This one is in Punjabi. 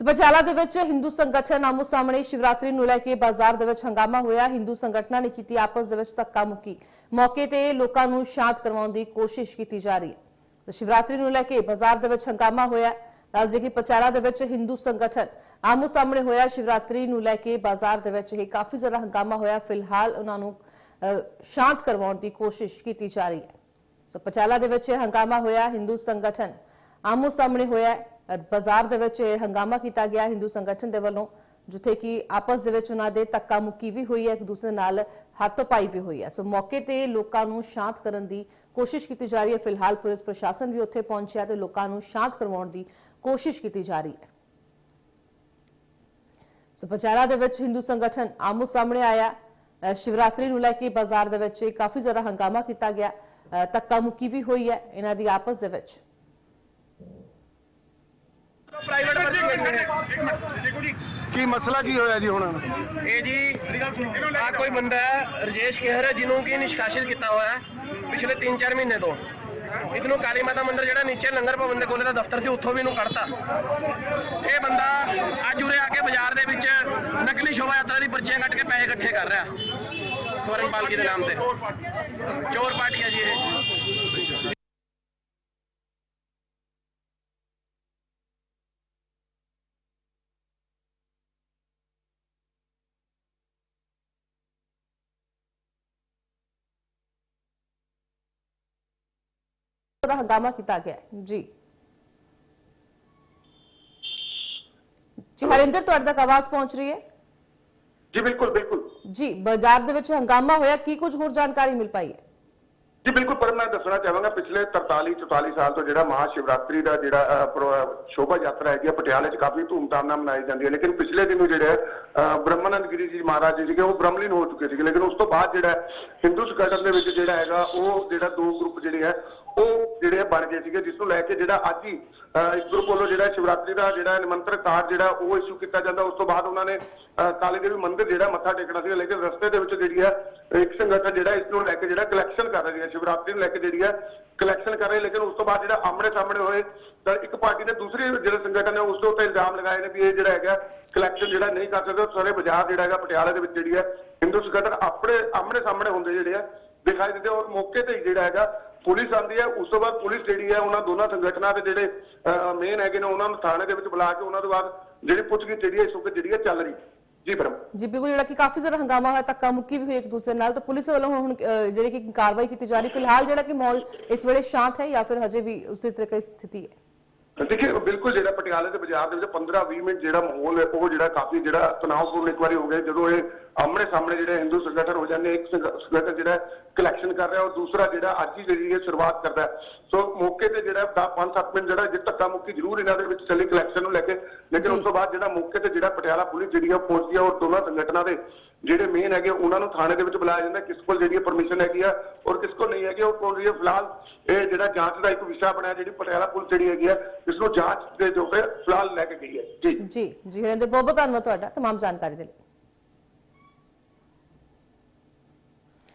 ਪਟਿਆਲਾ ਦੇ ਵਿੱਚ ਹਿੰਦੂ ਸੰਗਠਨ ਆਮੋ ਸਾਹਮਣੇ ਸ਼ਿਵਰਾਤਰੀ ਨੂੰ ਲੈ ਕੇ ਬਾਜ਼ਾਰ ਦੇ ਵਿੱਚ ਹੰਗਾਮਾ ਹੋਇਆ। ਹਿੰਦੂ ਸੰਗਠਨਾਂ ਨੇ ਕੀਤੀ ਆਪਸ ਦੇ ਵਿੱਚ ਧੱਕਾ ਮੁੱਕੀ। ਮੌਕੇ ਤੇ ਲੋਕਾਂ ਨੂੰ ਸ਼ਾਂਤ ਕਰਵਾਉਣ ਦੀ ਕੋਸ਼ਿਸ਼ ਕੀਤੀ ਜਾ ਰਹੀ ਹੈ। ਸ਼ਿਵਰਾਤਰੀ ਨੂੰ ਲੈ ਕੇ ਬਾਜ਼ਾਰ ਦੇ ਵਿੱਚ ਹੰਗਾਮਾ ਹੋਇਆ। ਦੱਸਦੇ ਕਿ ਪਟਿਆਲਾ ਦੇ ਵਿੱਚ ਹਿੰਦੂ ਸੰਗਠਨ ਆਮੋ ਸਾਹਮਣੇ ਹੋਇਆ। ਸ਼ਿਵਰਾਤਰੀ ਨੂੰ ਲੈ ਕੇ ਬਾਜ਼ਾਰ ਦੇ ਵਿੱਚ ਇਹ ਕਾਫੀ ਜ਼ਿਆਦਾ ਹੰਗਾਮਾ ਹੋਇਆ। ਫਿਲਹਾਲ ਉਹਨਾਂ ਨੂੰ ਸ਼ਾਂਤ ਕਰਵਾਉਣ ਦੀ ਕੋਸ਼ਿਸ਼ ਕੀਤੀ ਜਾ ਰਹੀ ਹੈ। ਸੋ ਪਟਿਆਲਾ ਦੇ ਵਿੱਚ ਇਹ ਹੰਗਾਮਾ ਹੋਇਆ। ਹਿੰਦੂ ਸੰਗਠਨ ਆਮੋ ਸਾਹਮਣੇ ਹੋਇਆ। ਬਾਜ਼ਾਰ ਦੇ ਵਿੱਚ ਇਹ ਹੰਗਾਮਾ ਕੀਤਾ ਗਿਆ ਹਿੰਦੂ ਸੰਗਠਨ ਦੇ ਵੱਲੋਂ ਜਿੱਥੇ ਕਿ ਆਪਸ ਦੇ ਵਿੱਚ ਉਹਨਾਂ ਦੇ ਧੱਕਾ ਮੁੱਕੀ ਵੀ ਹੋਈ ਹੈ ਇੱਕ ਦੂਸਰੇ ਨਾਲ ਹੱਥੋਂ ਪਾਈ ਵੀ ਹੋਈ ਹੈ। ਸੋ ਮੌਕੇ ਤੇ ਲੋਕਾਂ ਨੂੰ ਸ਼ਾਂਤ ਕਰਨ ਦੀ ਕੋਸ਼ਿਸ਼ ਕੀਤੀ ਜਾ ਰਹੀ ਹੈ। ਫਿਲਹਾਲ ਪੁਲਿਸ ਪ੍ਰਸ਼ਾਸਨ ਵੀ ਉੱਥੇ ਪਹੁੰਚਿਆ ਤੇ ਲੋਕਾਂ ਨੂੰ ਸ਼ਾਂਤ ਕਰਵਾਉਣ ਦੀ ਕੋਸ਼ਿਸ਼ ਕੀਤੀ ਜਾ ਰਹੀ ਹੈ। ਸੋ ਪਟਿਆਲਾ ਦੇ ਵਿੱਚ ਹਿੰਦੂ ਸੰਗਠਨ ਆਮੋ ਸਾਹਮਣੇ ਆਇਆ। ਸ਼ਿਵਰਾਤਰੀ ਨੂੰ ਲੈ ਕੇ ਬਾਜ਼ਾਰ ਦੇ ਵਿੱਚ ਕਾਫੀ ਜ਼ਿਆਦਾ ਹੰਗਾਮਾ ਕੀਤਾ ਗਿਆ। ਅ, ਧੱਕਾ ਮੁੱਕੀ ਵੀ ਹੋਈ ਹੈ ਇਹਨਾਂ ਦੀ ਆਪਸ ਦੇ ਵਿੱਚ। ਪ੍ਰਾਈਵੇਟ ਬੱਸ ਕੀ ਮਸਲਾ ਕੀ ਹੋਇਆ ਜੀ ਹੁਣ? ਇਹ ਜੀ ਆ ਕੋਈ ਬੰਦਾ ਹੈ ਰਜੇਸ਼ ਕੇਹਰ ਹੈ ਜਿਹਨੂੰ ਕਿ ਨਿਸ਼ਕਾਸਿਤ ਕੀਤਾ ਹੋਇਆ ਹੈ ਪਿਛਲੇ 3-4 ਮਹੀਨੇ ਤੋਂ। ਇਤਨੂੰ ਕਾਲੀ ਮਾਤਾ ਮੰਦਿਰ ਜਿਹੜਾ ਨੀਚੇ ਲੰਗਰ ਭਵਨ ਦੇ ਕੋਲੇ ਦਾ ਦਫ਼ਤਰ ਸੀ ਉੱਥੋਂ ਵੀ ਇਹਨੂੰ ਕੱਢਤਾ। ਇਹ ਬੰਦਾ ਅੱਜ ਉਰੇ ਆ ਕੇ ਬਾਜ਼ਾਰ ਦੇ ਵਿੱਚ ਨਕਲੀ ਸ਼ੋਭਾ ਯਾਤਰਾ ਦੀ ਪਰਚੀਆਂ ਕੱਟ ਕੇ ਪੈਸੇ ਇਕੱਠੇ ਕਰ ਰਿਹਾ। ਸਵਰਨ ਪਾਲਕੀ ਦੇ ਨਾਮ ਤੇ। ਚੋਰ ਪਾਰਟੀ ਹੈ ਜੀ ਇਹ। ਦਾ ਹੰਗਾਮਾ ਕੀਤਾ ਗਿਆ। ਜੀ। ਜੀ ਹਰਿੰਦਰ ਤੁਹਾਡੇ ਤੱਕ ਆਵਾਜ਼ ਪਹੁੰਚ ਰਹੀ ਹੈ? ਜੀ ਬਿਲਕੁਲ ਬਿਲਕੁਲ। ਜੀ ਬਾਜ਼ਾਰ ਦੇ ਵਿੱਚ ਹੰਗਾਮਾ ਹੋਇਆ ਕੀ ਕੁਝ ਹੋਰ ਜਾਣਕਾਰੀ ਮਿਲ ਪਾਈ ਹੈ? ਜੀ ਬਿਲਕੁਲ ਪਰ ਮੈਂ ਦੱਸਣਾ ਚਾਹਾਂਗਾ ਪਿਛਲੇ 43 44 ਸਾਲ ਤੋਂ ਜਿਹੜਾ ਮਹਾ ਸ਼ਿਵਰਾਤਰੀ ਦਾ ਜਿਹੜਾ ਸ਼ੋਭਾ ਯਾਤਰਾ ਹੈਗੀ ਆ ਪਟਿਆਲੇ 'ਚ ਕਾਫੀ ਧੂਮਧਾਮ ਨਾਲ ਮਨਾਈ ਜਾਂਦੀ ਹੈ ਲੇਕਿਨ ਪਿਛਲੇ ਦਿਨ ਜਿਹੜੇ ਬ੍ਰਹਮਾਨੰਦ ਗਿਰੀ ਜੀ ਮਹਾਰਾਜ ਜੀ ਸੀਗੇ ਉਹ ਬ੍ਰਹਮਲੀਨ ਹੋ ਚੁੱਕੇ ਸੀਗੇ ਲੇਕਿਨ ਉਸ ਤੋਂ ਬਾਅਦ ਜਿਹੜਾ ਹੈ, ਹਿੰਦੂ ਸੰਗਠਨ ਦੇ ਵਿੱਚ ਜਿਹੜਾ ਹੈਗਾ ਉਹ ਜਿਹੜਾ ਦੋ ਗਰੁੱਪ ਜਿਹੜੇ ਹੈ ਉਹ ਜਿਹੜੇ ਬਣ ਗਏ ਸੀਗੇ ਜਿਸ ਨੂੰ ਲੈ ਕੇ ਜਿਹੜਾ ਅੱਜ ਹੀ ਅਹ, ਇੱਕ ਗਰੁੱਪ ਵੱਲੋਂ ਜਿਹੜਾ ਸ਼ਿਵਰਾਤਰੀ ਦਾ ਜਿਹੜਾ ਨਿਮੰਤਰ ਕਾਰਡ ਜਿਹੜਾ ਉਹ ਇਸ਼ੂ ਕੀਤਾ ਜਾਂਦਾ। ਉਸ ਤੋਂ ਬਾਅਦ ਉਹਨਾਂ ਨੇ ਅਹ, ਕਾਲੀ ਦੇਵੀ ਮੰਦਿਰ ਜਿਹੜਾ ਮੱਥਾ ਟੇਕਣਾ ਸੀ ਲੇਕਿਨ ਰਸਤੇ ਦੇ ਵਿੱਚ ਜਿਹੜੀ ਹੈ ਇੱਕ ਸੰਗਠਨ ਜਿਹੜਾ ਇਸ ਨੂੰ ਲੈ ਕੇ ਜਿਹੜਾ ਕਲੈਕਸ਼ਨ ਕਰ ਰਹੀ ਹੈ ਸ਼ਿਵਰਾਤਰੀ ਨੂੰ ਲੈ ਕੇ ਜਿਹੜੀ ਹੈ ਕਲੈਕਸ਼ਨ ਕਰ ਰਹੇ, ਲੇਕਿਨ ਉਸ ਤੋਂ ਬਾਅਦ ਜਿਹੜਾ ਆਮਣੇ ਸਾਹਮਣੇ ਹੋਏ, ਤਾਂ ਇੱਕ ਪਾਰਟੀ ਨੇ ਦੂਸਰੀ ਜਿਹੜੇ ਸੰਗਠਨ ਹੈ ਉਸ ਦੇ ਉੱਤੇ ਇਲਜ਼ਾਮ ਲਗਾਏ ਨੇ ਵੀ ਇਹ ਜਿਹੜਾ ਹੈਗਾ ਕਲੈਕਸ਼ਨ ਜਿਹੜਾ ਨਹੀਂ ਕਰ ਸਕਦੇ, ਉਹ ਸਾਰੇ ਬਾਜ਼ਾਰ ਜਿਹੜਾ ਹੈਗਾ, ਪਟਿਆਲੇ ਦੇ ਵਿੱਚ ਜਿਹੜੀ ਹੈ, ਹਿੰਦੂ ਸੰਗਠਨ ਆਪਣੇ ਆਮਣੇ ਸਾਹਮਣੇ ਹੁੰਦੇ ਜਿਹੜੇ ਆ, ਦਿਖਾਈ ਦਿੰਦੇ ਔਰ ਮੌਕੇ ਤੇ ਹੀ ਜਿਹੜਾ ਹੈਗਾ ਪੁਲਿਸ ਆਂਦੀ ਹੈ, ਉਸ ਤੋਂ ਬਾਅਦ ਪੁਲਿਸ ਜਿਹੜੀ ਹੈ, ਉਹਨਾਂ ਦੋਨਾਂ ਸੰਗਠਨਾਂ ਦੇ ਜਿਹੜੇ ਮੇਨ ਹੈਗੇ ਨੇ, ਉਹਨਾਂ ਨੂੰ ਥਾਣੇ ਦੇ ਵਿੱਚ ਬੁਲਾ ਕੇ ਉਹਨਾਂ ਤੋਂ ਬਾਅਦ ਜਿਹੜੀ ਪੁੱਛਗਿੱਛ ਜਿਹੜੀ ਹੈ, ਇਸ ਵਕਤ ਜਿਹੜੀ ਹੈ ਚੱਲ ਰਹੀ। ਜੀ ਬਰਮ ਜੀ ਬਿਲਕੁਲ ਜਿਹੜਾ ਕਿ ਕਾਫੀ ਜ਼ਿਆਦਾ ਹੰਗਾਮਾ ਹੋਇਆ ਧੱਕਾ ਮੁੱਕੀ ਵੀ ਹੋਈ ਇੱਕ ਦੂਸਰੇ ਨਾਲ। ਤਾਂ ਪੁਲਿਸ ਵੱਲੋਂ ਹੁਣ ਅਹ, ਜਿਹੜੀ ਕਿ ਕਾਰਵਾਈ ਕੀਤੀ ਜਾ ਰਹੀ ਫਿਲਹਾਲ ਜਿਹੜਾ ਕਿ ਮਾਹੌਲ ਇਸ ਵੇਲੇ ਸ਼ਾਂਤ ਹੈ ਜਾਂ ਫਿਰ ਹਜੇ ਵੀ ਉਸੇ ਤਰ੍ਹਾਂ ਦੀ ਸਥਿਤੀ ਹੈ। ਦੇਖਿਏ ਬਿਲਕੁਲ ਜਿਹੜਾ ਪਟਿਆਲੇ ਦੇ ਬਾਜ਼ਾਰ ਦੇ ਵਿੱਚ 15-20 ਮਿੰਟ ਜਿਹੜਾ ਮਾਹੌਲ ਹੈ ਉਹ ਜਿਹੜਾ ਕਾਫੀ ਜਿਹੜਾ ਤਣਾਅਪੂਰਨ ਇੱਕ ਵਾਰੀ ਹੋ ਗਿਆ ਜਦੋਂ ਇਹ ਆਮਣੇ ਸਾਹਮਣੇ ਜਿਹੜੇ ਹਿੰਦੂ ਸੰਗਠਨ ਹੋ ਜਾਂਦੇ ਇੱਕ ਸੰਗ- ਸੰਗਠਨ ਜਿਹੜਾ ਕਲੈਕਸ਼ਨ ਕਰ ਰਿਹਾ ਔਰ ਦੂਸਰਾ ਜਿਹੜਾ ਅੱਜ ਹੀ ਜਿਹੜੀ ਇਹ ਸ਼ੁਰੂਆਤ ਕਰਦਾ। ਸੋ ਮੌਕੇ ਤੇ ਜਿਹੜਾ 5-7 ਮਿੰਟ ਜਿਹੜਾ ਜਿੱਤ ਧੱਕਾ ਮੁੱਕੀ ਜ਼ਰੂਰ ਇਹਨਾਂ ਦੇ ਵਿੱਚ ਚੱਲੀ ਕਲੈਕਸ਼ਨ ਨੂੰ ਲੈ ਕੇ ਲੇਕਿਨ ਉਸ ਤੋਂ ਬਾਅਦ ਜਿਹੜਾ ਮੌਕੇ ਤੇ ਜਿਹੜਾ ਪਟਿਆਲਾ ਪੁਲਿਸ ਜਿਹੜੀ ਆ ਪਹੁੰਚਦੀ ਆ ਔਰ ਦੋਨਾਂ ਸੰਗਠਨਾਂ ਦੇ ਜਿਹੜੇ ਮੇਨ ਹੈਗੇ ਉਹਨਾਂ ਨੂੰ ਥਾਣੇ ਦੇ ਵਿੱਚ ਬੁਲਾਇਆ ਜਾਂਦਾ ਕਿਸ ਕੋਲ ਜਿਹੜੀ ਪਰਮਿਸ਼ਨ ਹੈਗੀ ਆ ਔਰ ਕਿਸ ਕੋਲ ਨਹੀਂ ਹੈਗੀ ਉਹ ਕੋਲ ਰਹੀ ਹੈ ਫਿਲਹਾਲ ਇਹ ਜਿਹੜਾ ਜਾਂਚ ਦਾ ਇੱਕ ਵਿਸ਼ਾ ਬਣਿਆ ਜਿਹੜੀ ਪਟਿਆਲਾ ਪੁਲਿਸ ਜਿਹੜੀ ਹੈਗੀ ਆ ਇਸ ਨੂੰ ਜਾਂਚ ਦੇ ਜੋ ਫਿਲਹਾਲ ਲੈ ਕੇ ਗਈ ਹੈ ਜੀ ਜੀ ਜੀ ਹਰਿੰਦਰ ਬਹੁਤ ਬਹੁਤ ਧੰਨਵਾਦ ਤੁਹਾਡਾ तमाम ਜਾਣਕਾਰੀ ਦੇ ਲਈ